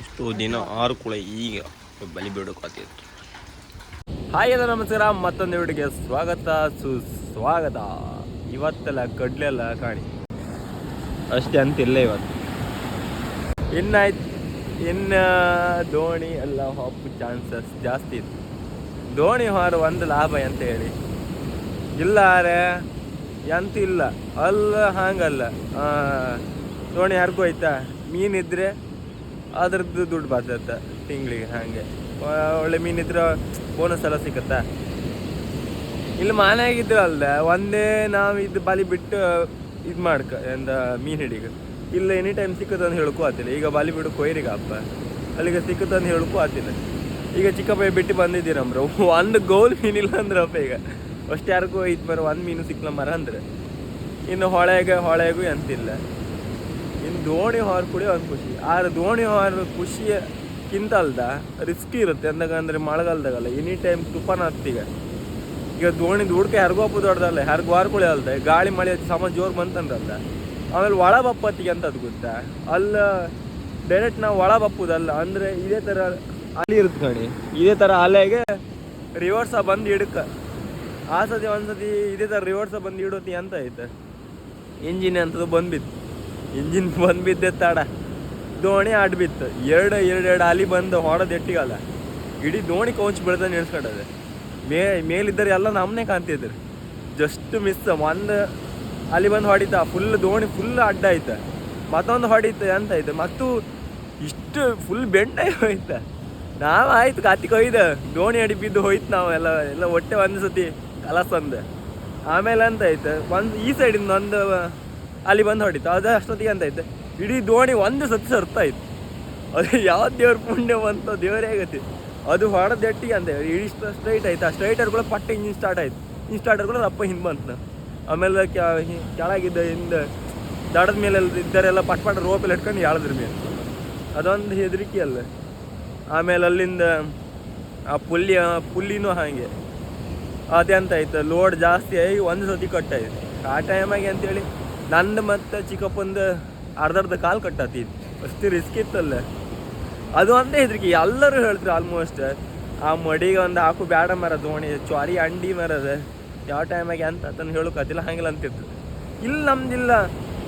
ಇಷ್ಟು ದಿನ ಆರು ಕೂಡ ಈಗ ಬಲಿ ಬಿಡೋಕಾತಿತ್ತು ಹಾಯ್ ಎಲ್ಲ ನಮಸ್ಕಾರ, ಮತ್ತೊಂದು ವಿಡಿಯೋಗೆ ಸ್ವಾಗತ, ಸುಸ್ವಾಗತ. ಇವತ್ತೆಲ್ಲ ಕಡ್ಲೆಲ್ಲ ಕಾಣಿ. ಅಷ್ಟೇ ಅಂತಿಲ್ಲ ಇವತ್ತು. ಇನ್ನಾಯ್ತು ಇನ್ನು ದೋಣಿ ಎಲ್ಲ ಹಾಪು ಚಾನ್ಸಸ್ ಜಾಸ್ತಿ ಇತ್ತು ದೋಣಿ ಹಾರು ಒಂದು ಲಾಭ ಅಂತ ಹೇಳಿ? ಇಲ್ಲ ರೇ ಎಂತ ಇಲ್ಲ. ಅಲ್ಲ, ಹಾಗಲ್ಲ. ದೋಣಿ ಹರ್ಕೋಯ್ತಾ ಮೀನಿದ್ರೆ? ಅದ್ರದ್ದು ದುಡ್ಡು ಬರ್ತೈತೆ ತಿಂಗಳಿಗೆ ಹಾಗೆ. ಒಳ್ಳೆ ಮೀನಿದ್ರೆ ಬೋನಸ್ ಎಲ್ಲ ಸಿಕ್ಕತ್ತ ಇಲ್ಲಿ ಮನೆಯಾಗಿದ್ದು ಅಲ್ಲ ಒಂದೇ ನಾವು ಇದು ಬಲಿ ಬಿಟ್ಟು, ಇದು ಮಾಡ್ಕ, ಎಂದ ಮೀನು ಹಿಡಿಗ. ಇಲ್ಲ ಎನಿ ಟೈಮ್ ಸಿಕ್ಕತ್ತಂತ ಹೇಳಕ್ಕೂ ಆತಿಲ್ಲ ಈಗ ಬಲಿ ಬಿಡು ಕೊಯ್ರಿಗ ಅಪ್ಪ ಅಲ್ಲಿಗೆ ಸಿಕ್ಕತ್ತಂತ ಹೇಳಕ್ಕೂ ಆತಿಲ್ಲ ಈಗ ಚಿಕ್ಕಪ್ಪ ಬಿಟ್ಟು ಬಂದಿದ್ದೀರಮ್ರ ಒಂದು ಗೋಲ್ ಮೀನಿಲ್ಲ ಅಂದ್ರಪ್ಪ ಈಗ. ಅಷ್ಟು ಯಾರಿಗೂ ಇದು ಮರ, ಒಂದು ಮೀನು ಸಿಕ್ಲ ಮರ ಅಂದ್ರೆ. ಇನ್ನು ಹೊಳೆಗೆ, ಹೊಳೆಗೂ ಎಂತಿಲ್ಲ. ಇನ್ನು ದೋಣಿ ಹಾರ್ ಕೂಡ ಒಂದು ಖುಷಿ. ಆದ್ರೆ ದೋಣಿ ಹಾರ್ ಖುಷಿಯಕ್ಕಿಂತ ಅಲ್ದ ರಿಸ್ಕ್ ಇರುತ್ತೆ. ಅಂದಾಗಂದ್ರೆ ಮಳೆಗಾಲದಾಗಲ್ಲ ಎನಿ ಟೈಮ್ ತುಫಾನ್ ಆಗ್ತೀಗ ಈಗ ದೋಣಿ ದುಡ್ಕ ಹರ್ಗೋಪು ದೊಡ್ಡದಲ್ಲ ಹರ್ಗು ಹಾರ್ಕೊಳ್ಳಿ ಅಲ್ದ ಗಾಳಿ ಮಳೆ ಸಮ ಜೋರು ಬಂತಂದ್ರಲ್ಲ, ಆಮೇಲೆ ಒಳ ಬಪ್ಪತ್ತಿಗೆ ಅಂತ ಅದು ಗೊತ್ತಾ? ಅಲ್ಲ ಡೈರೆಕ್ಟ್ ನಾವು ಒಳ ಬಪ್ಪುದಲ್ಲ ಅಂದ್ರೆ ಇದೇ ಥರ ಅಲೆ ಇರುತ್ತೆ ಕಣಿ ಇದೇ ಥರ ಅಲೆಗೆ ರಿವರ್ಸ ಬಂದು ಹಿಡ್ಕ. ಆ ಸತಿ ಒಂದ್ಸತಿ ಇದೇ ಥರ ರಿವರ್ಸ ಬಂದು ಇಡೋತಿ ಅಂತ ಐತೆ. ಇಂಜಿನ್ ಅಂತದ್ದು ಬಂದ್ಬಿತ್ತು ಇಂಜಿನ್ ಬಂದ್ಬಿದ್ದೆ ತಾಡ. ದೋಣಿ ಆಡ್ ಬಿತ್ತು ಎರಡು ಎರಡು ಎರಡು ಅಲಿ ಬಂದು ಹೊಡೆದು ಎಟ್ಟಿಗಲ್ಲ. ಇಡೀ ದೋಣಿ ಕೌಂಚ್ ಬೆಳೆದ ನಿಲ್ಸ್ಕೊಂಡದೆ. ಮೇ, ಮೇಲಿದ್ದರೆ ಎಲ್ಲ ನಮ್ಮನೆ ಕಾಣ್ತಿದ್ರು. ಜಸ್ಟ್ ಮಿಸ್ ಒಂದು ಅಲ್ಲಿ ಬಂದು ಹೊಡಿತ. ಫುಲ್ ದೋಣಿ ಫುಲ್ ಅಡ್ಡ ಆಯ್ತ. ಮತ್ತೊಂದು ಹೊಡಿತು ಅಂತ ಆಯ್ತು. ಮತ್ತು ಇಷ್ಟು ಫುಲ್ ಬೆಂಡ್ ಹೋಯ್ತ. ನಾವು ಆಯ್ತು ಕಾತಿಗೆ ಹೋಯ್ದ ದೋಣಿ ಅಡಿ ಬಿದ್ದು ಹೋಯ್ತು ನಾವು ಎಲ್ಲ ಎಲ್ಲ ಹೊಟ್ಟೆ ಒಂದು ಸತಿ ಕಲಸಂದು ಆಮೇಲೆ ಅಂತ ಆಯ್ತು. ಒಂದು ಈ ಸೈಡಿಂದ ಒಂದು ಅಲ್ಲಿ ಬಂದು ಹೊಡಿತು. ಅದು ಅಷ್ಟೊತ್ತಿಗೆ ಅಂತ ಐತೆ ಇಡೀ ದೋಣಿ ಒಂದು ಸತಿ ಸರ್ತಾಯ್ತು ಅದು ಯಾವ ದೇವ್ರ ಪುಣ್ಯ ಬಂತು ದೇವರೇ ಆಗತ್ತೆ ಅದು ಹೊಡೆದ ಎಟ್ಟಿಗೆ ಅಂತ ಇಡೀ ಸ್ಟ್ರೈಟ್ ಆಯ್ತು. ಆ ಸ್ಟ್ರೈಟರ್ ಕೂಡ ಪಟ್ಟ ಇಂಜಿನ್ ಸ್ಟಾರ್ಟ್ ಆಯ್ತು. ಇಂಜಿನ್ ಸ್ಟಾರ್ಟರ್ ಕೂಡ ರಪ್ಪ ಹಿಂದೆ ಬಂತು ಆಮೇಲೆ ಕೆಳಗಿದ್ದ ಹಿಂದೆ ದಡದ ಮೇಲೆ ಇದ್ದರೆಲ್ಲ ಪಟ್ ಪಟ್ ರೋಪಲ್ಲಿ ಇಟ್ಕೊಂಡು ಎಳದ್ರ ಮೇಲೆ. ಅದೊಂದು ಹೆದರಿಕೆ ಅಲ್ಲ. ಆಮೇಲೆ ಅಲ್ಲಿಂದ ಆ ಪುಲ್ಲಿ ಪುಲ್ಲಿನೂ ಹಾಗೆ. ಅದೆಂತ ಆಯ್ತು. ಲೋಡ್ ಜಾಸ್ತಿ ಆಗಿ ಒಂದು ಸತಿ ಕಟ್ಟಾಯ್ತು ಆ ಟೈಮಾಗಿ ಅಂತೇಳಿ ನಂದು ಮತ್ತು ಚಿಕ್ಕಪ್ಪಂದು ಅರ್ಧ ಅರ್ಧ ಕಾಲು ಕಟ್ಟತ್ತಿ ಅಷ್ಟು ರಿಸ್ಕ್ ಇತ್ತಲ್ಲ. ಅದು ಒಂದೇ ಹೆದ್ರಿಕೆ ಎಲ್ಲರೂ ಹೇಳ್ತಾರೆ ಆಲ್ಮೋಸ್ಟ್ ಆ ಮಡಿಗೆ ಒಂದು ಹಾಕು ಬ್ಯಾಡ ಮರ ದೋಣಿ ಚಾರಿ ಅಂಡಿ ಮರದ ಯಾವ ಟೈಮಾಗೆ ಅಂತ ಅದನ್ನು ಹೇಳೋಕತ್ತಿಲ್ಲ ಹಂಗಿಲ್ಲ ಅಂತಿತ್ತು. ಇಲ್ಲಿ, ನಮ್ದಿಲ್ಲ.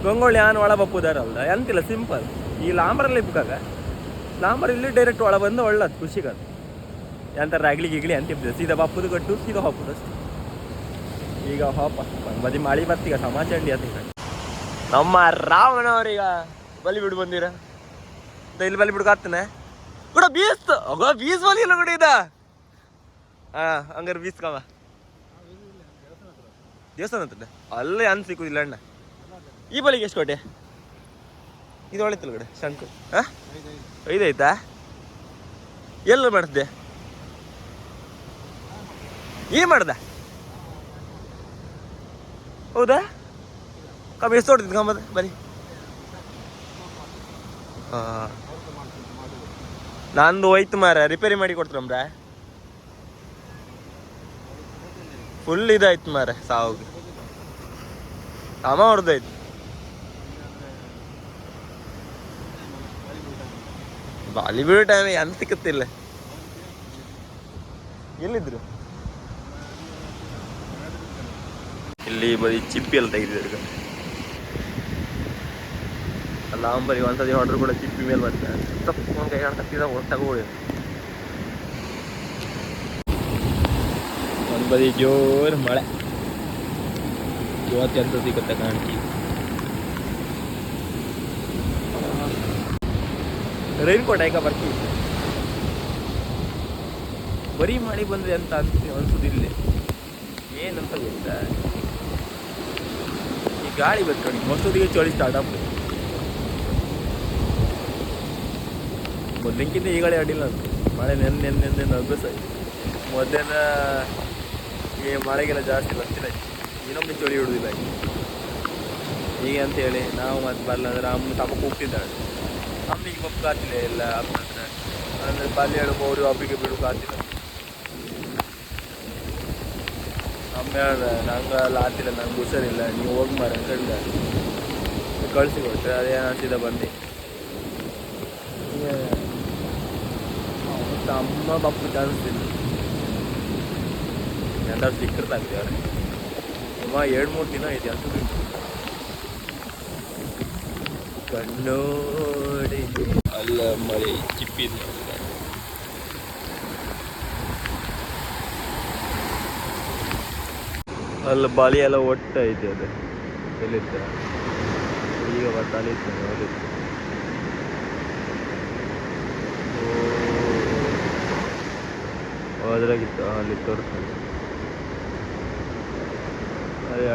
ಗಂಗೋಳಿ ಯಾನ್ ಒಳ ಬಪ್ಪುದಾರಲ್ಲ ಎಂತಿಲ್ಲ ಸಿಂಪಲ್ ಈ ಲಾಂಬರಲ್ಲಿ ಇಬ್ಬಾಗ ಲಾಂಬರ್ ಇಲ್ಲಿ ಡೈರೆಕ್ಟ್ ಒಳ ಬಂದು ಒಳ್ಳದು ಖುಷಿಗದು ಎಂತ ರಾಗ್ಲಿ ಗಿಗ್ಲಿ ಅಂತಿರ್ತದೆ ಸೀದಾ ಬಪ್ಪುದು ಕಟ್ಟು ಸೀದಾ ಹಾಪುದು ಅಷ್ಟೇ. ಈಗ ಹಾಪ. ಬದಿ ಮಾಡಿ ಬರ್ತೀಗ ಸಮಾಚಂಡಿ ಅಂತ ಈಗ. ನಮ್ಮ ರಾವಣವರೀಗ ಬಲಿ ಬಿಡು ಬಂದಿರ. ಇಲ್ಲಿ ಬಲಿ ಕಾತನೆ ಕೂಡ ಬೀಸ್ ಅಗ, ಬೀಸ್ ಬಲಿ ಇಲ್ಲ ಕೂಡ ಇದ. ಹಂಗಾರೆ ಬೀಸ್ ಕವ ದೇವಸ್ಥಾನ ಅಂತ ಅಲ್ಲೇ ಅನ್ ಸಿಕ್ಕುದಿಲ್ಲ ಅಣ್ಣ. ಈ ಬಲಿಗೆ ಎಷ್ಟು ಕೊಟ್ಟೆ ಇದು ಒಳಿತಲ್ಲ ಕಡೆ ಶಂಕು. ಹಾ? ಐದಾಯ್ತಾ ಎಲ್ಲ ಮಾಡಿಸ್ದೆ ಏನು ಮಾಡ್ದ? ಹೌದಾ? ಕಮ್ಮಿ ಎಷ್ಟು ಹೊಡ್ತಿದ್ ಕಂಬದ ಬರೀ ಹಾ. ನಂದು ಹೋಯ್ತು ಮಾರ ರಿಪೇರಿ ಮಾಡಿ ಕೊಡ್ತಾರಮ್ರ ಫುಲ್ ಇದಾಯ್ತು ಮಾರ ಸಾವು ಅಮ್ಮ ಹೊಡೆದಾಯ್ತು. ಬಾಲಿ ಬಿಡೋ ಟೈಮ್ ಎಂತ ಸಿಕ್ಕತ್ತಿಲ್ಲ. ಎಲ್ಲಿದ್ರು? ಇಲ್ಲಿ ಬರೀ ಚಿಪ್ಪಿ ಎಲ್ಲ ತೆಗೆದಿದ್ರು ಅಲ್ಲ ಅವನ್ ಬರೀ ಒಂದ್ಸತಿ ಆರ್ಡರ್ ಕೂಡ ಚಿಪ್ಪಿ ಮೇಲೆ ಬರ್ತಾರೆ ತಪ್ಪು ಒಂದ್ ಕೈ ತಪ್ಪಿದ ತಗೋಳಿ ಒಂದ್ ಬದಿ ಜೋರ್ ಮಳೆ. ಇವತ್ತು ಎಂತ ಸಿಗುತ್ತೆ ಕಾಣ್ತಿ? ರೈನ್ ಕೋಟ್ ಆಯ್ಕ ಬರ್ತೀವಿ ಬರೀ ಮಾಡಿ ಬಂದ್ರೆ ಅಂತ ಅನ್ಸಿ ಅನ್ಸುದಿಲ್ಲ. ಏನಂತ ಗೊತ್ತ? ಈ ಗಾಳಿ ಬರ್ಕೊಂಡು ಮಸೂದಿಗೆ ಚಳಿ ಸ್ಟಾರ್ಟ್ ಆಗ್ತದೆ ಮೊದಲಿಂಕಿಂತ ಈಗಲೇ ಅಡ್ಡಿಲ್ಲ ಅಂತ ಮಳೆ ನೆನ್ನೆ ನೆನ್ನೆ ಅಭ್ಯಾಸ ಆಯ್ತು. ಮೊದಲಿನ ಈ ಮಳೆಗೆಲ್ಲ ಜಾಸ್ತಿ ಬರ್ತಿಲ್ಲ. ಇನ್ನೊಮ್ಮೆ ಚಳಿ ಹಿಡುದಿಲ್ಲ ಈಗ. ಅಂತ ಹೇಳಿ ನಾವು ಮತ್ತೆ ಬರಲ್ಲ ಅಂದ್ರೆ ಅಮ್ಮ ತಮ್ಮ ಕೂಗ್ತಿದ್ದಾಳೆ. ಅಮ್ಮಿಗೆ ಪಪ್ಪ ಕಾತಿಲ್ಲ, ಎಲ್ಲ ಅಮ್ಮ ಹತ್ರ. ಅಂದ್ರೆ ಬಾಲ್ಯ ಹೇಳಕ್ಕೆ ಅವರು ಬಿಡು ಕಾತಿಲ್ಲ. ಅಮ್ಮ ಹೇಳ್ದ ನಂಗೆ ಅಲ್ಲಿ ಆತಿಲ್ಲ, ನಂಗೆ ಹುಷಾರಿಲ್ಲ. ನೀವು ಹೋಗಿ ಮಾರ ಅಂತ ಕಳಿಸಿ ಕೊಟ್ಟರೆ ಅದೇನು ಸೀದಾ ಬಂದು. ಅಮ್ಮ ಬಪ್ಪ ಕಾಣಿಸ್ತಿಲ್ಲ ಎಲ್ಲ ಸಿಕ್ಕಿರ್ತಾಗ್ತಿ ಅವ್ರೆ. ಅಮ್ಮ ಎರಡು ಮೂರು ದಿನ ಇದೆ ಅಂತ ಕಣ್ಣೋಡಿ. ಅಲ್ಲ ಮಳೆ ಚಿಪ್ಪಿದೆ ಅಲ್ಲ ಬಾಲಿ ಎಲ್ಲ ಒಟ್ಟ ಐತೆ ಅದು. ಎಲ್ಲಿತ್ತ? ಈಗ ಬರ್ತಾನೆ ಅಲ್ಲಿ ಇತ್ತು ಅಲ್ಲಿ ಅದ್ರಾಗಿತ್ತು ಅಲ್ಲಿ ತೋರಿಸ್ತಾರೆ ಅದೇ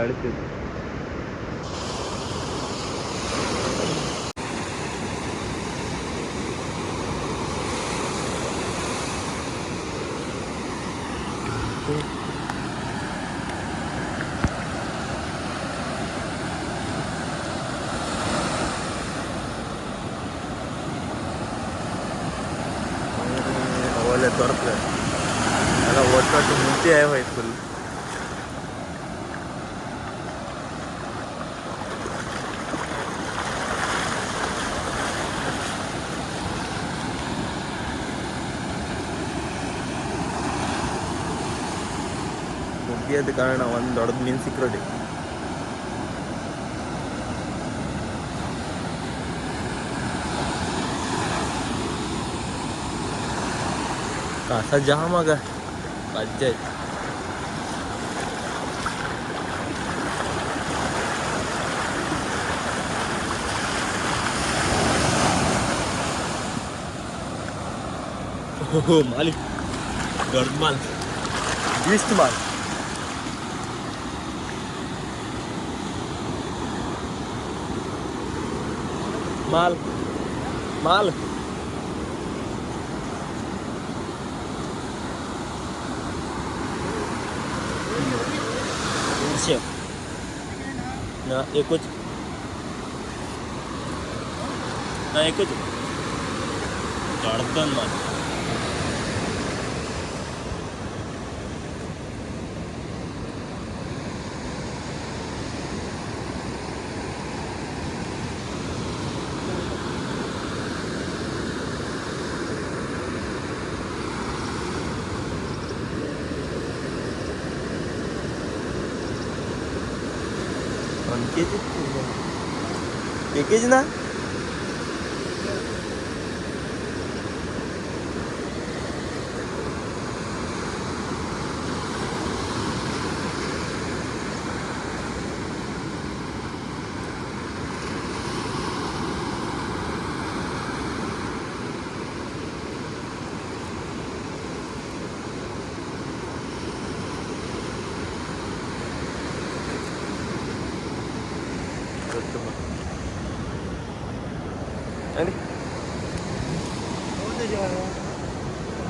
ಅಳಿತಿತ್ತು ಒಳ್ಳೆ ತೋರಿಸ್ತದೆ ಎಲ್ಲ ಒಟ್ಟೊಟ್ಟು ಮುಟ್ಟಿ ಹೋಯ್ತು ಫುಲ್ ಮುಗಿಯೋದ ಕಾರಣ ಒಂದು ದೊಡ್ಡ ಮೀನು ಸಿಕ್ರೋಡಿ ಕಾಸ ಜಾಮ್ ಆಗ ಅಜ್ಜ ಓಹೋ ಮಾಲಿಕ್ ದೊಡ್ಡ mall beast mall mall mall na ekuti na ekuti garden માં 깨지나?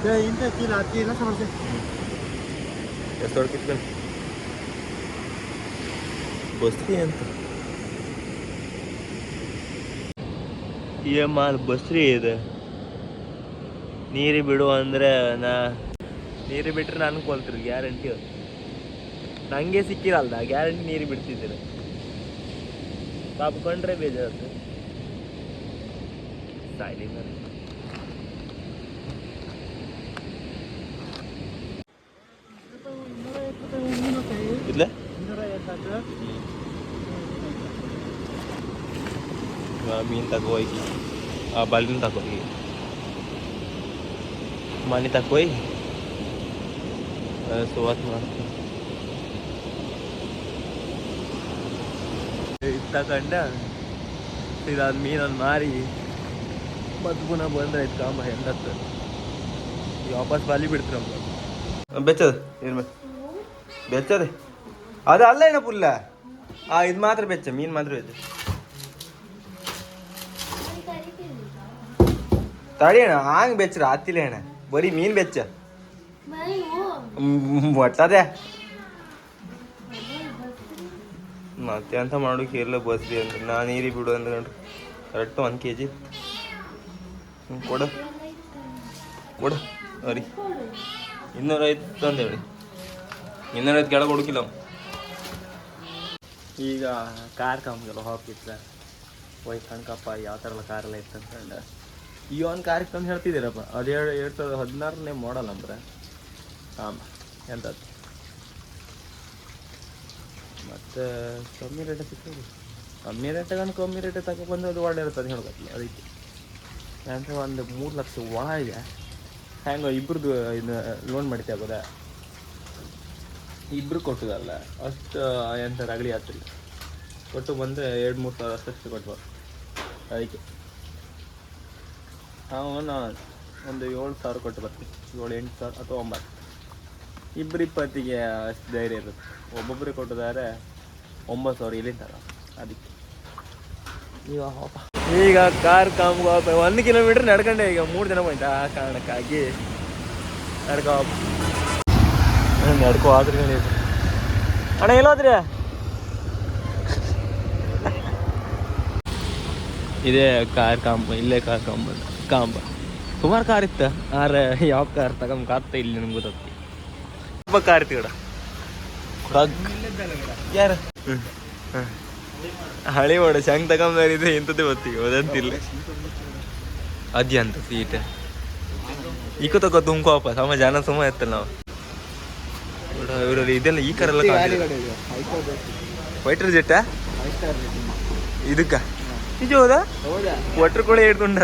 ಹತ್ತಿ ಎಲ್ಲ ಸಮಸ್ಯೆ ಎಷ್ಟು ಹೊಡ್ಕಿತ್ತು ಬನ್ನಿ ಬಸ್ರಿ ಅಂತ ಏ ಮಾಲ್ ಬಸ್ರಿ ಇದೆ. ನೀರಿ ಬಿಡು ಅಂದ್ರೆ ನಾ ನೀರು ಬಿಟ್ರೆ ನಾನು ಕೊಲ್ತೀರಿ ಗ್ಯಾರಂಟಿ ನಂಗೆ ಸಿಕ್ಕಿರಲ್ದ, ಗ್ಯಾರಂಟಿ ನೀರು ಬಿಡ್ತಿದ್ದೀರ. ಕಾಪ್ಕೊಂಡ್ರೆ ಬೇಜಾರು ಸಾಯ್ಲಿ ನಾನು ಇಲ್ಲ ಇನ್ನೂರ ಎಂಟತ್ತು ಮೀನು ತಗೋಗಿ ಆ ಬಾಲಿನ ತಗೋಗಿ ಮನೆ ತಕೋಯ್ ಸುವಾತ್ ಮಾಡ್ತೀನಿ ಇದು ತಕೊಂಡ ಇದಾದ ಮೀನನ್ನು ಮಾರಿ ಮತ್ತೆ ಪುನಃ ಬಂದ್ರೆ ಆಯ್ತು ಕಾಮ ಎಂದತ್ತು ಈಗ ವಾಪಸ್ ಬಾಲಿ ಬಿಡ್ತೀರ ಬೆಚ್ಚದ ಏನು ಬೆಚ್ಚದೆ ಅದು ಅಲ್ಲ ಏನ ಪುಲ್ಲ. ಆ, ಇದು ಮಾತ್ರ ಬೆಚ್ಚ, ಮೀನು ಮಾತ್ರ ಬೆಚ್ಚ. ಅಣ್ಣ, ಹಂಗೆ ಬೆಚ್ಚರ ಆತಿಲ್ಲ ಅಣ್ಣ. ಬರೀ ಮೀನು ಬೆಚ್ಚ. ಒಟ್ಟದೆ ಮತ್ತೆ ಅಂತ ಮಾಡೋಕೆ ಎಲ್ಲ ಬಸ್ರಿ ಅಂದ್ರೆ. ನಾ ನೀರಿ ಬಿಡು ಅಂದ್ರೆ ಕರೆಕ್ಟ್ ಒಂದು ಕೆ ಜಿ ಕೊಡ. ಕೊಡ. ಅರಿ ಅಂತ ಹೇಳಿ. ಇನ್ನೂರೈದು ಕೆಳಗೆ ಹುಡುಕಿಲ್ಲ. ಈಗ ಕಾರ್ ಕಂಬಗೆಲ್ಲ ಹೋಗಿತ್ತ ಹೋಯ್ ಕಣ್ಕಪ್ಪ ಯಾವ ಥರ ಎಲ್ಲ ಕಾರೆಲ್ಲ ಇತ್ತು ಅಂತಂದು ಈ ಒಂದು ಕಾರ್ ತಂದು ಹೇಳ್ತಿದ್ದೀರಪ್ಪ. ಅದು ಎರಡು ಸಾವಿರದ ಹದಿನಾರನೇ ಮಾಡಲ್ ಅಂದ್ರೆ. ಹಾಂ ಎಂಥದ್ದು ಮತ್ತು ಕಮ್ಮಿ ರೇಟ್ ಸಿಗ್ತದೆ ಕಮ್ಮಿ ರೇಟಾಗ ಕಮ್ಮಿ ರೇಟ್ ತಗೊಬಂದು ಅದು ಒಳ್ಳೆ ಇರ್ತದೆ ಹೇಳ್ಬೇಕು ಅದಕ್ಕೆ. ಅಂದರೆ ಒಂದು ಮೂರು ಲಕ್ಷ ಒಳ ಇದೆ ಹೆಂಗೆ ಇಬ್ರದ್ದು ಇದು ಲೋನ್ ಮಾಡ್ತೇಬೋದ ಇಬ್ರು ಕೊಟ್ಟದಲ್ಲ, ಅಷ್ಟು ಎಂಥ ರಗಳಿ ಆಗ್ತಿಲ್ಲ ಕೊಟ್ಟು ಬಂದರೆ ಎರಡು ಮೂರು ಸಾವಿರ ಅಷ್ಟಷ್ಟು ಕೊಟ್ಟು ಅದಕ್ಕೆ. ಅವನ ಒಂದು ಏಳು ಸಾವಿರ ಕೊಟ್ಟು ಬರ್ತೀನಿ. ಏಳು, ಎಂಟು ಸಾವಿರ ಅಥವಾ ಒಂಬತ್ತು. ಇಬ್ಬರು ಇಪ್ಪತ್ತಿಗೆ ಅಷ್ಟು ಧೈರ್ಯ ಇರುತ್ತೆ. ಒಬ್ಬೊಬ್ಬರಿಗೆ ಕೊಟ್ಟಿದ್ದಾರೆ ಒಂಬತ್ತು ಸಾವಿರ ಇಲ್ಲಿಂದ ಅದಕ್ಕೆ. ಈಗ ಕಾರ್ ಕಾಮ್ಗೆ, ಒಂದು ಕಿಲೋಮೀಟ್ರ್ ನಡ್ಕೊಂಡೆ ಈಗ ಮೂರು ಜನ ಹೋಯ್ತಾ ಆ ಕಾರಣಕ್ಕಾಗಿ. ನಡ್ಕೋ. ನಡ್ಕೋ ಆದ್ರೆ ಅಣ್ಣ ಎಲ್ಲೋದ್ರಿ ಇದೇ ಕಾರ್ ಕಾಂಬ ಇಲ್ಲೇ ಕಾರ್ ಕಾಂಬ ಕಾಂಬ. ಸುಮಾರ್ ಕಾರ್ ಇತ್ತ? ಆದ್ರೆ ಯಾವ ಕಾರ್ ತಗೊಂಡ್ ಕಾತ್ತ ಇಲ್ಲಿ ನಮ್ಗೆ ಗೊತ್ತೈತಿ. ತುಂಬ ಕಾರ್ ಇತ್ತು ಗಡ ಯಾರು? ಹಳಿ ಓಡ ಶಂಗ್ ತಗೊಂಬಾರಿದ್ರೆ ಇಂಥದ್ದೇ ಗೊತ್ತಿಗೆ ಅದಂತಿಲ್ಲ ಅಜ್ಜಿ ಅಂತ ಸೀಟ್. ಈಕ ತಗೋ ತುಂಬ ಸಮ ಜನ ಸುಮ್ಮ ಇತ್ತಲ್ಲ ನಾವು. ಇವರಲ್ಲಿ ಇದೆಲ್ಲ ಈ ಕಾರೆಲ್ಲ ವೈಟರ್ ಜೆಟ್ಟ ಇದಕ್ಕ? ನಿಜ ಹೌದಾ? ಒಟ್ರು ಕೂಡ ಹಿಡ್ಕೊಂಡ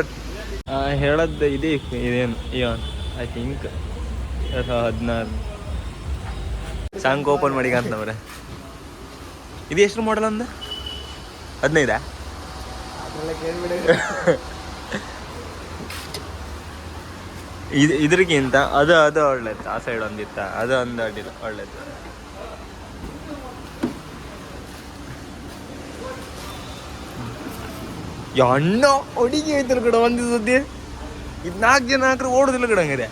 ಹೇಳದ್ದು ಇದೇ ಇದೇನು? ಇವನ್ ಐ ಥಿಂಕ್ ಎರಡು ಸಾವಿರದ ಹದಿನಾರು. ಸಾಂಗ್ ಓಪನ್ ಮಾಡಿ ಅಂತವ್ರೆ ಇದು ಎಷ್ಟು ಮಾಡಲ್ ಅಂದ? ಹದಿನೈದಾ? ಇದು ಇದ್ರಿಗಿಂತ ಅದು ಅದು ಒಳ್ಳೇದು. ಆ ಸೈಡ್ ಒಂದಿತ್ತ. ಅದು ಒಂದು ಅಡ್ಡಿಲ್ಲ ಒಳ್ಳೇದು. ಅಣ್ಣ ಒಡಿಗೆ ಐತಲ್ಲ ಕಡ ಒಂದು ಸುದ್ದಿ ಇದ್ ನಾಲ್ಕು ಜನ ಹಾಕ್ರೆ ಓಡುದಿಲ್ಲ ಕಡ ಹಂಗಾರೆ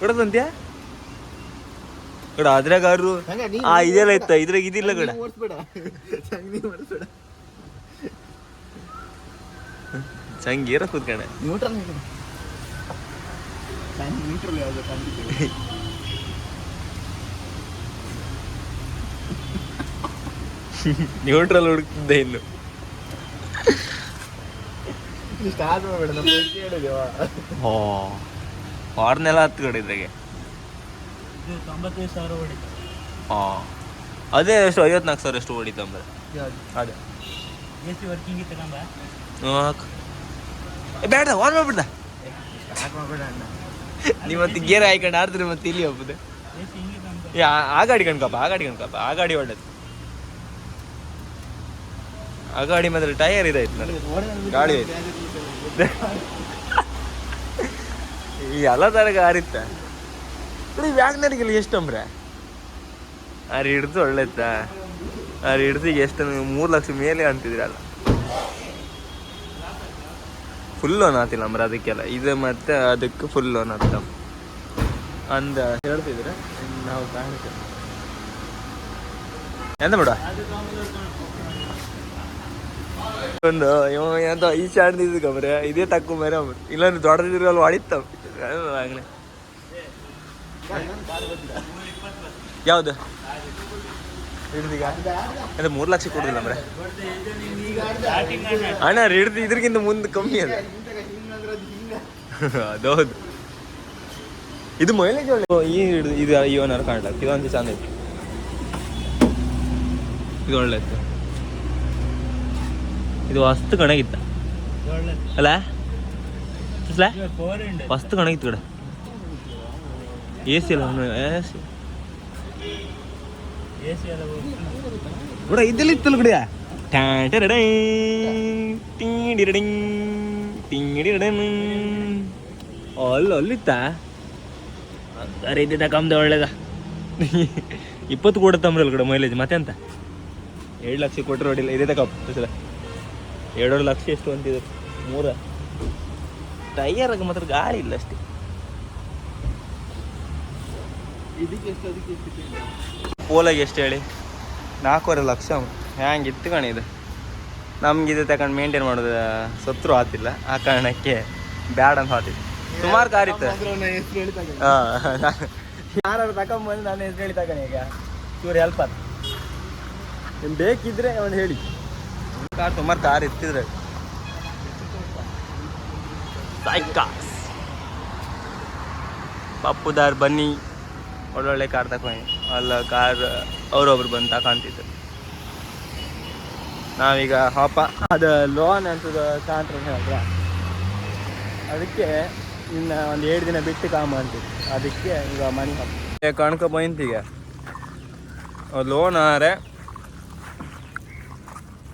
ಕಡದಂತ್ಯಾ ಕಡ ಅದ್ರಾಗ ಅವ್ರು ಆ ಇದೆಲ್ಲ ಇತ್ತ. ಇದ್ರಾಗ ಇದಿಲ್ಲ ಕಡ ಸಂಗೀರ ಕೂತ್ಕಣ ನ್ಯೂಟ್ರಲ್ ಹುಡುಕ್ತಿದ್ದೆ ಇನ್ನು. ಸ್ಟಾರ್ಟ್ ಮಾಡಬೇಡ ಹಾರ್ನೆಲ್ಲ ಹತ್ತು ಕಡೆ ಇದ್ರಾಗೆ. ಹೊಡಿತು ಹಾ, ಅದೇ ಎಷ್ಟು ಐವತ್ನಾಲ್ಕು ಸಾವಿರ ಎಷ್ಟು ಹೊಡಿತಂಬ ಅದೇ. ಎ ಸಿ ವರ್ಕಿಂಗ್ ಇತ್ತು ಬೇಡ ಆನ್ ಮಾಡ್ಬಿಡ್ದ. ಸ್ಟಾರ್ಟ್ ಅಣ್ಣ ನೀವು ಮತ್ತೆ ಗೇರ್ ಹಾಕೊಂಡು ಆಡಿದ್ರೆ ಮತ್ತೆ ಇಲ್ಲಿ ಹೋಗ್ಬೋದು. ಏ, ಆ- ಗಾಡಿ ಕಣ್ಕಪ್ಪ ಆ ಗಾಡಿ ಕಣ್ಕಪ್ಪ ಆ ಗಾಡಿ ಒಳ್ಳೇದು. ಆ ಗಾಡಿ ಮಾತ್ರ ಟೈರ್ ಇದಾಯ್ತು ನೋಡಿ. ಐತೆ. ಈ ಎಲ್ಲ ಥರ ಗಾರಿತ್ತ ಈ ವ್ಯಾಗ್ನರಿಗೆಲ್ಲ ಎಷ್ಟು ಅಂಬ್ರೆ? ಆರು ಹಿಡ್ದು ಒಳ್ಳೆತ್ತಾ ಆರು ಹಿಡ್ದು ಎಷ್ಟು ಮೂರು ಲಕ್ಷ ಮೇಲೆ ಅಂತಿದ್ರಲ್ಲ. ಫುಲ್ ಲೋನ್ ಆತಿಲ್ಲ ಅಂದ್ರೆ ಅದಕ್ಕೆಲ್ಲ. ಇದು ಮತ್ತೆ ಅದಕ್ಕೆ ಫುಲ್ ಲೋನ್ ಆಗ್ತಾವ ಅಂದ ಹೇಳ್ತಿದ್ರೆ ನಾವು ಕಾಣ್ತೇವೆ. ಎಂತ ಬಿಡ ಒಂದು ಇವ ಎಂತ ಈ ಚಾಡ್ದಿದ್ದು ಕಬ್ರೆ ಇದೇ ತಕ್ಕು ಮೇರೆ ಇಲ್ಲಾಂದ್ರೆ ದೊಡ್ಡದಿದ್ರು ಅಲ್ಲಿ ಹೊಡಿತಾವ ಆಗ್ಲೇ ಯಾವ್ದು? ಹಿಡ್ದೀಗ ಅಂದ್ರೆ ಮೂರು ಲಕ್ಷ ಕೊಡುದಿಲ್ಲ ಅಂದ್ರೆ? ಅಣ್ಣ, ಹಿಡ್ದು ಇದ್ರಗಿಂತ ಮುಂದೆ ಕಮ್ಮಿ ಅದ ಅದೌದು. ಇದು ಮೈಲೇಜ್ ಒಳ್ಳೆ ಈ ಹಿಡಿದು, ಇದು ಈ ಓನರ್ ಇದೊಂದು ಚಂದ ಐತಿ ಇದು ಒಳ್ಳೆ ಇತ್ತು ಇದು ವಸ್ತು ಕಣಗಿತ್ತ? ಅಲ್ಲ? ವಸ್ತು ಕಣಗಿತ್ತು ಕಡೆ. ಎ ಸಿ ಅಲ್ಲ ಎ ಸಿ. ಕೂಡ ಇದೆಲ್ಲ ಇತ್ತಲ್ಲ ಕಡೆ ಅಲ್ಲ ಅಲ್ಲಿತ್ತ ಅಂದರೆ ಇದೆ ತಕೊಂಬದೆ ಒಳ್ಳೇದ. ಇಪ್ಪತ್ತು ಕೊಡುತ್ತಂಬ್ರಲ್ಲ ಕೂಡ ಮೈಲೇಜ್ ಮತ್ತೆ ಅಂತ ಏಳು ಲಕ್ಷ ಕೊಟ್ಟರೆ ಹೊಡಿಲ್ಲ ಇದೇ ತಕ ಸಲ ಎರಡೂವರೆ ಲಕ್ಷ ಎಷ್ಟು ಅಂತಿದ್ರು ಮೂರ. ಟೈಯರ್ಗೆ ಮಾತ್ರ ಗಾಳಿ ಇಲ್ಲ ಅಷ್ಟೇ. ಇದಕ್ಕೆ ಎಷ್ಟು ಅದಕ್ಕೆ ಎಷ್ಟು? ಪೋಲಾಗಿ ಎಷ್ಟು ಹೇಳಿ? ನಾಲ್ಕೂವರೆ ಲಕ್ಷ ಹ್ಯಾಂಗೆ ಇತ್ತು ಕಣ ಇದು? ನಮ್ಗೆ ಇದು ತಗೊಂಡು ಮೇಂಟೈನ್ ಮಾಡೋದು ಸತ್ರು ಆತಿಲ್ಲ. ಆ ಕಾರಣಕ್ಕೆ ಬ್ಯಾಡ್ ಅಂತ ಆತಿತ್ತು. ಸುಮಾರು ಕಾರ್ ಇತ್ತು. ಯಾರು ತಗೊಂಬಂದು ನಾನು ಹೆಸರು ಹೇಳಿ ತಗೊಂಡು ಈಗ. ಇವ್ರು ಹೆಲ್ಪ್ ಆತ ನಿಮ್ಗೆ ಬೇಕಿದ್ರೆ ಒಂದು ಹೇಳಿ. ಕಾರ್ ಸುಮಾರು ಕಾರ್ ಇತ್ತಿದ್ರೆ ಸೈಕಾಸ್ ಪಪ್ಪುದಾರ್ ಬನ್ನಿ ಒಳ್ಳೊಳ್ಳೆ ಕಾರ್ ತಗೊಂಡು ಅಲ್ಲ ಕಾರ್ ಅವರೊಬ್ರು ಬಂದು ತಕೊಂತಿದ್ರು ನಾವೀಗ ಹಾಪ. ಅದು ಲೋನ್ ಅಂತದ ಕಾಂಟ್ರ ಹೇಳಿದ್ರ? ಅದಕ್ಕೆ ಇನ್ನ ಒಂದು ಎರಡು ದಿನ ಬಿಟ್ಟು ಕಾಮ ಅಂತ ಅದಕ್ಕೆ ಈಗ ಮನೆ ಹಾಪ ಕಣ್ಕ ಬಂತೀಗ ಲೋನ್ ಆರೆ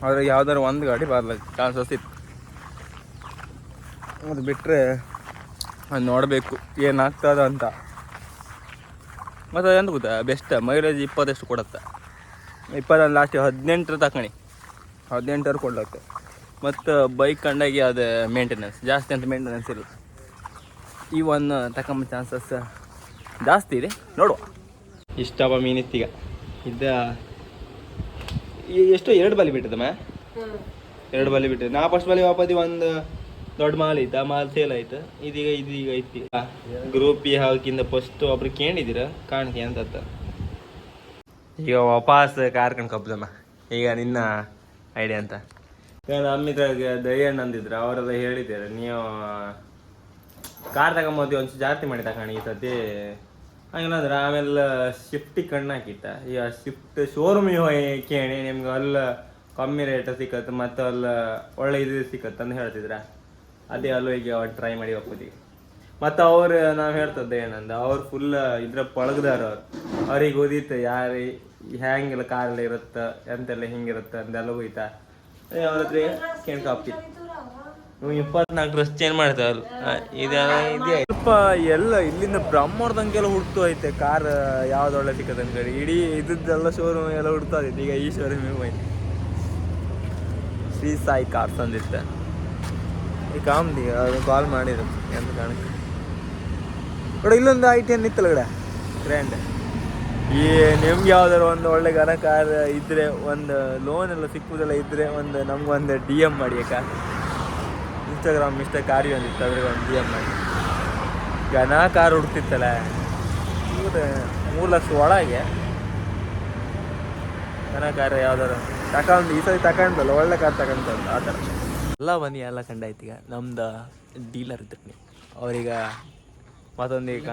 ಅದ್ರಾಗ ಯಾವ್ದಾರು ಒಂದು ಗಾಡಿ ಬರ್ಲಿಕ್ಕೆ ಚಾನ್ಸಸ್ ಇತ್ತು. ಅದು ಬಿಟ್ಟರೆ ಅದು ನೋಡಬೇಕು ಏನಾಗ್ತದ ಅಂತ. ಮತ್ತು ಅದೆಂತ ಗೊತ್ತಾ? ಬೆಸ್ಟ್ ಮೈಲೇಜ್ ಇಪ್ಪತ್ತಷ್ಟು ಕೊಡುತ್ತೆ. ಇಪ್ಪತ್ತೊಂದು ಲಾಸ್ಟ್ ಹದಿನೆಂಟರ ತಕಣಿ ಹದಿನೆಂಟರ ಕೊಡ್ಲತ್ತೆ. ಮತ್ತು ಬೈಕ್ ಕಂಡಾಗಿ ಅದು ಮೇಂಟೆನೆನ್ಸ್ ಜಾಸ್ತಿ ಅಂತ ಮೇಂಟೆನೆನ್ಸ್ ಇಲ್ಲ. ಈ ಒಂದು ತಕೊಂಬ ಚಾನ್ಸಸ್ ಜಾಸ್ತಿ ಇದೆ. ನೋಡುವ. ಇಷ್ಟಪ್ಪ ಮೀನಿತ್ತೀಗ. ಇದ್ದ ಎಷ್ಟು ಎರಡು ಬಲಿ ಬಿಟ್ಟದಮ್ಮ. ಎರಡು ಬಲಿ ಬಿಟ್ಟಿದೆ. ನಾ ಫಸ್ಟ್ ಬಲಿ ವಾಪದಿ ಒಂದು ದೊಡ್ಡ ಮಾಲ್ ಐತೆ ಆ ಮಾಲ್ ಸೇಲ್ ಆಯ್ತು ಇದೀಗ ಇದೀಗ ಐತಿ. ಗ್ರೂಪ್ ಈ ಹಾಕಿಂದ ಫಸ್ಟ್ ಒಬ್ರು ಕೇಳಿದಿರ ಕಾಣ್ತಿ ಅಂತ ಈಗ ವಾಪಸ್ ಕಾರ್ಕಂಡ್ ಕಬ್ದಮ್ಮ ಈಗ ನಿನ್ನ ಐಡಿಯಾ ಅಂತ. ಈಗ ದಯ್ಯಣ್ಣ ಅಂದಿದ್ರು ಅವರೆಲ್ಲ ಹೇಳಿದ್ದಾರೆ ನೀವು ಕಾರ್ ತಗೊಂಬೋದಿ ಒಂಚೂರು ಜಾಸ್ತಿ ಮಾಡಿ ತಗೊಂಡು ಈ ಸತಿ ಹಂಗಂದ್ರೆ ಆಮೇಲೆ ಶಿಫ್ಟಿಗೆ ಕಣ್ಣು ಹಾಕಿತ್ತ ಈಗ ಶಿಫ್ಟ್ ಶೋರೂಮಿಗೆ ಹೋಗಿ ಕೇಳಿ ನಿಮ್ಗೆ ಅಲ್ಲ ಕಮ್ಮಿ ರೇಟ್ ಸಿಕ್ಕತ್ತೆ ಮತ್ತು ಅಲ್ಲ ಒಳ್ಳೆ ಇದು ಸಿಕ್ಕತ್ತೆ ಅಂತ ಹೇಳ್ತಿದ್ರ? ಅದೇ ಅಲ್ಲೂ ಈಗ ಟ್ರೈ ಮಾಡಿ ಹೋಗ್ತೀವಿ ಮತ್ತು ಅವ್ರು, ನಾವು ಹೇಳ್ತದ್ದೆ ಏನಂದ ಅವ್ರು ಫುಲ್ ಇದ್ರ ಪಳಗದಾರ ಅವ್ರು. ಅವ್ರಿಗೆ ಓದಿತ್ತು ಯಾರು ಹ್ಯಾಂಗೆಲ್ಲ ಕಾರೆಲ್ಲ ಇರುತ್ತೆ, ಎಂತೆಲ್ಲ ಹಿಂಗಿರುತ್ತೆ ಅಂದೆಲ್ಲ ಹೋಯ್ತಾ ಅವ್ರ ಹತ್ರ ನೀವು ಇಪ್ಪತ್ನಾಲ್ಕು ಡ್ರೆಸ್ ಚೇಂಜ್ ಮಾಡ್ತಾವಲ್ಲ ಇದೆಲ್ಲ ಇದೆ ಸ್ವಲ್ಪ ಎಲ್ಲ ಇಲ್ಲಿಂದ ಬ್ರಹ್ಮರ್ದಂಗೆಲ್ಲ ಹುಡ್ತು ಐತೆ ಕಾರ್ ಯಾವ್ದು ಒಳ್ಳೆ ಅನ್ಕಡಿ ಇಡೀ ಇದ್ದದ್ದೆಲ್ಲ ಶೋರೂಮ್ ಎಲ್ಲ ಹುಡ್ತಾ ಈಗ ಈ ಹೋಯ್ತು. ಶ್ರೀ ಸಾಯಿ ಕಾರ್ ಅಂದಿತ್ತೆ. ಈ ಕಾಮ್ದಿ ಅದು ಕಾಲ್ ಮಾಡಿದ್ರು ಎಂತ ಕಾಣಕ್ಕೆ ಕೂಡ ಇಲ್ಲೊಂದು ಐ ಟಿ ಎನ್ ಇತ್ತಲ್ಲ ಕಡೆ? ಗ್ರ್ಯಾಂಡ್ ಈ ನಿಮ್ಗೆ ಯಾವ್ದಾರು ಒಂದು ಒಳ್ಳೆ ಘನ ಕಾರ್ ಇದ್ರೆ, ಒಂದು ಲೋನ್ ಎಲ್ಲ ಸಿಕ್ಕುದೆಲ್ಲ ಇದ್ರೆ ಒಂದು ನಮಗೊಂದು ಡಿ ಎಂ ಮಾಡಿ ಕಾರ್ ಇನ್ಸ್ಟಾಗ್ರಾಮ್ ಮಿಸ್ಟರ್ ಕಾರಿ ಒಂದಿತ್ತು ಅದ್ರಿಗೆ ಒಂದು ಡಿ ಎಂ ಮಾಡಿ. ಘನ ಕಾರ್ ಹುಡ್ತಿತ್ತಲ್ಲ ಇವ್ರು ಮೂರು ಲಕ್ಷ ಒಳಗೆ. ಘನ ಕಾರ್ ಯಾವ್ದಾರು ತಗೊಂಡು ಈ ಸರಿ ತಗೊಂಡಲ್ಲ ಒಳ್ಳೆ ಕಾರ್ ತಗೊಂಡಲ್ಲ ಆ ಥರ. ಎಲ್ಲ ಬನ್ನಿ ಎಲ್ಲ ಕಂಡಾಯ್ತು ಈಗ. ನಮ್ದು ಡೀಲರ್ ಇದ್ರು ಅವ್ರೀಗ ಮತ್ತೊಂದು ಈಗ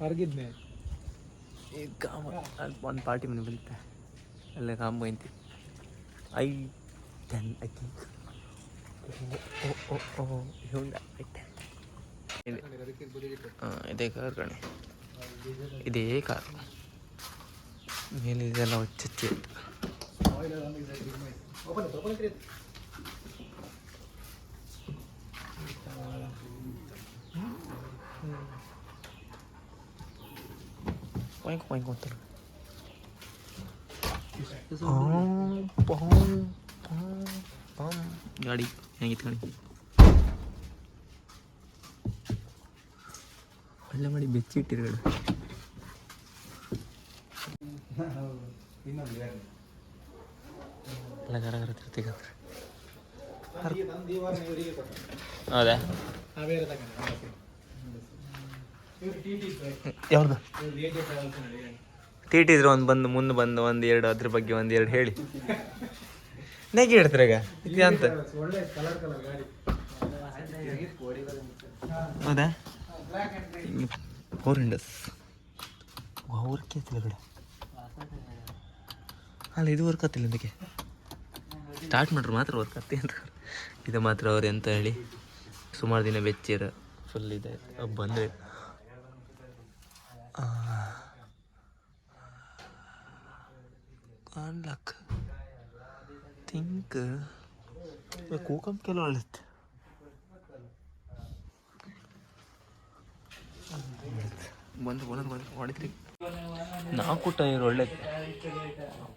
ಹೊರಗಿದ್ನೆ. ಈ ಕಾಮ ಒಂದು ಪಾರ್ಟಿ ಮನೆ ಬಂದಿತ್ತೆ. ಅಲ್ಲೇ ಕಾಂಬ ಐತಿ ಐ ಟೆನ್ ಐ ಥಿಂಕ್. ಓ ಓ ಓ ಹ್ಯುಂಡ ಐ ಟೆನ್. ಇದೇ. ಕಾರ್ ಕಣೆ. ಇದೇ ಕಾರ್. ಮೇಲೆ ಇದೆಲ್ಲ ಹೊಚ್ಚಿ Oink oink ಅಂತಾರೆ ಗಾಡಿ ಹೆಂಗಿತ್ತು ಗಾಡಿ ಒಳ್ಳೆ ಮಾಡಿ ಬೆಚ್ಚಿಟ್ಟಿರು ಗಾಡಿ ಇನ್ನೊಂದು ಬೇರೆ ಎಲ್ಲ ಗರ ಗರ ತಿರ್ತಿಗಂದ್ರೆ ನನಗೆ ನಂದು ಈ ವಾರ ಇವರಿಗೆ ಕೊಟ್ಟೆ ಹೌದಾ? ಟಿ ಟಿ ಯಾವ್ದು? ಇವ್ರು ಎ ಜೆ ಟ್ರಾವೆಲ್ಸ್ ನೋಡಿ ಟಿ ಟಿ ಇದ್ರೆ ಒಂದು ಬಂದು ಮುಂದೆ ಬಂದು ಒಂದು ಎರಡು ಅದ್ರ ಬಗ್ಗೆ ಒಂದು ಎರಡು ಹೇಳಿ. ನೆಗೆ ಹೇಳ್ತಾರೆ ಈಗ? ಇದು ಅಂತ? ಒಳ್ಳೆ ಕಲರ್ ಕಲರ್ ಗಾಡಿ. ಹೌದಾ? ಫೋರ್ ಹಂಡ್ರೆಸ್ ಅವ್ರ ಕೇಳ್ತಿಲ್ಲ ಕಡೆ ಅಲ್ಲ ಇದು ವರ್ಕ್ ಆಗ್ತಿಲ್ಲ ಅದಕ್ಕೆ. ಸ್ಟಾರ್ಟ್ ಮಾಡ್ರು ಮಾತ್ರ ವರ್ಕ್ ಆಗ್ತಿ ಅಂತ. ಇದು ಮಾತ್ರ ಅವ್ರು ಎಂತ ಹೇಳಿ. ಸುಮಾರು ದಿನ ಬೆಚ್ಚಿರ. ಫುಲ್ ಇದೆ. ಬಂದ್ರೆ. ಕಾಣ್ಲಕ್ ಥಿಂಕ್ ಕೆಲವು ಒಳ್ಳೆತ್ತೆ ಬಂದು ಬಂದು ಬಂದು ಹೊಡಿತ್ರಿ ನಾಲ್ಕು ಟೈರ್ ಒಳ್ಳೆ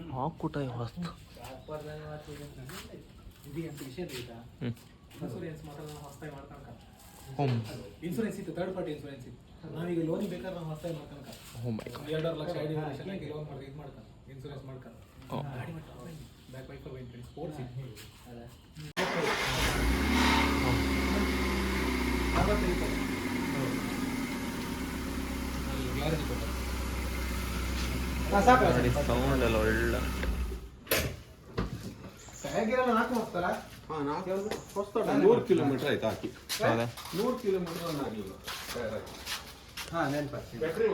ನಾಲ್ಕು ಟೈರ್ ಹೊಸ್ತು ಹ್ಞೂ ಇನ್ಸೂರೆನ್ಸ್ ಮಾತ್ರ ನಾವು ಹೊಸದಾಗಿ ಮಾಡ್ಕೊಳಕ ಹೋಮ್. ಇನ್ಸೂರೆನ್ಸ್ ಇತ್ತು ಥರ್ಡ್ ಪಾರ್ಟಿ ಇನ್ಸೂರೆನ್ಸ್ ಇತ್ತು. ನಾವೀಗ ಲೋನ್ ಬೇಕಾದ್ರೆ ನಾವು ಹೊಸದಾಗಿ ಮಾಡ್ಕೊಳಕ ಹೋಮ್ ಮೈ ಎರಡೂವರೆ ಲಕ್ಷ ಐದು ಲಕ್ಷ ಲೋನ್ ಮಾಡಿ ಇದು ಮಾಡ್ಕೊಂಡು. ಇನ್ಸೂರೆನ್ಸ್ ಮಾಡ್ಕೊಂಡು. ಗಾಡ್ ಬ್ಯಾಕ್ ಬೈಕ್ ಸ್ಪೋರ್ಟ್ಸ್ ಸೌಂಡ್ ಎಲ್ಲ? ಒಳ್ಳೆ ಹೇಗಿರಲ್ಲ ನಾಲ್ಕು ಹೋಗ್ತಾರ? ಹಾ ನಾಲ್ಕು. ಹೊಸ್ತಾಟ ನೂರು ಕಿಲೋಮೀಟರ್ ಆಯ್ತು ಹಾಕಿ. ನೂರು ಕಿಲೋಮೀಟರ್ ಆಗಲಿಲ್ಲ ಹಾಂ ಬ್ಯಾಟ್ರಿ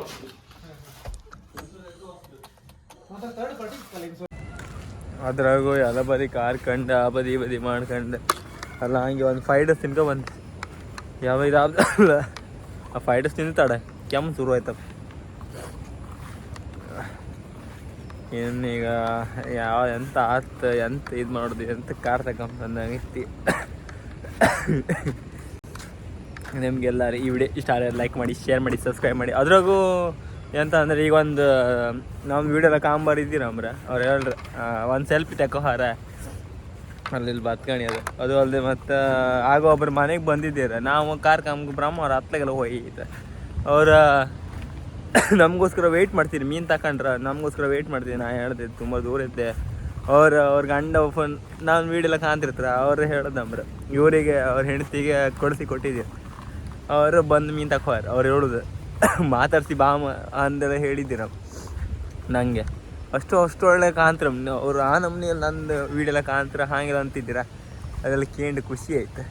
ಮತ್ತೆ ಪಾರ್ಟಿ ಅದ್ರಾಗು ಎಲ್ಲ ಬದಿ ಕಾರ್ ಕಂಡ ಆ ಬದಿ ಈ ಬದಿ ಮಾಡ್ಕೊಂಡು. ಅಲ್ಲ ಹಂಗೆ ಒಂದು ಫೈವ್ ಡೇಸ್ ತಿನ್ಕೊ ಬಂತು ಯಾವ ಇದಾದ ಆ ಫೈವ್ ಡೇಸ್ ತಿಂತಾಳೆ ಕೆಮ್ಮು ಶುರು ಆಯ್ತಪ್ಪ. ಇನ್ನೀಗ ಯಾವ ಎಂತ ಆತ್, ಎಂತ ಇದು ಮಾಡೋದು, ಎಂತ ಕಾರ್ ತಗೊಂಬಂದಾಗಿತ್ತಿ ನಿಮಗೆಲ್ಲರೂ ಈ ವಿಡಿಯೋ ಇಷ್ಟ ಆದರೆ ಲೈಕ್ ಮಾಡಿ ಶೇರ್ ಮಾಡಿ ಸಬ್ಸ್ಕ್ರೈಬ್ ಮಾಡಿ. ಅದ್ರಾಗೂ ಎಂತ ಅಂದರೆ ಈಗ ಒಂದು ನಮ್ಮ ವೀಡಿಯೋ ಕಾಂಬಾರ್ ಇದ್ದೀರ ಅಂಬ್ರ? ಅವ್ರು ಹೇಳ್ರಿ ಒಂದು ಸೆಲ್ಫಿ ತಕೋ ಹಾರ. ಅಲ್ಲಿ ಬತ್ಕಣಿ ಅದು. ಅದು ಅಲ್ಲದೆ ಮತ್ತು, ಆಗ ಒಬ್ರು ಮನೆಗೆ ಬಂದಿದ್ದೀರ. ನಾವು ಕಾರ್ ಕಾಮ್ಗೆ ಬ್ರಹ್ಮ ಅವ್ರ ಹತ್ತಲಾಗೆಲ್ಲ ಹೋಗಿದ್ದೆ ಅವ್ರ ನಮಗೋಸ್ಕರ ವೆಯ್ಟ್ ಮಾಡ್ತೀನಿ, ಮೀನು ತಕೊಂಡ್ರ. ನಮಗೋಸ್ಕರ ವೆಯ್ಟ್ ಮಾಡ್ತೀನಿ ನಾನು ಹೇಳಿದೆ, ತುಂಬ ದೂರ ಇದ್ದೆ. ಅವ್ರ ಅವ್ರ ಗಂಡ ಫೋನ್ ನಾನು ವೀಡಿಯೋ ಎಲ್ಲ ಕಾಣ್ತಿರ್ತಾರ? ಅವ್ರು ಹೇಳೋದಂಬ್ರ ಇವರಿಗೆ, ಅವ್ರ ಹೆಂಡತಿಗೆ ಕೊಡಿಸಿ ಕೊಟ್ಟಿದ್ದೀರಿ ಅವರು ಬಂದು ಮೀನು ತಕೋರ್ ಅವ್ರು ಹೇಳುದು. ಮಾತಾಡ್ಸಿ ಬಾ ಅಂದರೆ ಹೇಳಿದ್ದೀರ ನನಗೆ ಅಷ್ಟು ಅಷ್ಟು ಒಳ್ಳೆ ಕಾಂತ್ರ ಅವ್ರು ಆ ನಮ್ಮನೆಯಲ್ಲಿ ನಂದು ವೀಡಿಯೋ ಎಲ್ಲ ಕಾಣ್ತಾರ, ಹಾಗೆಲ್ಲ ಅಂತಿದ್ದೀರಾ. ಅದೆಲ್ಲ ಕೇಂದ್ರ ಖುಷಿ ಆಯ್ತು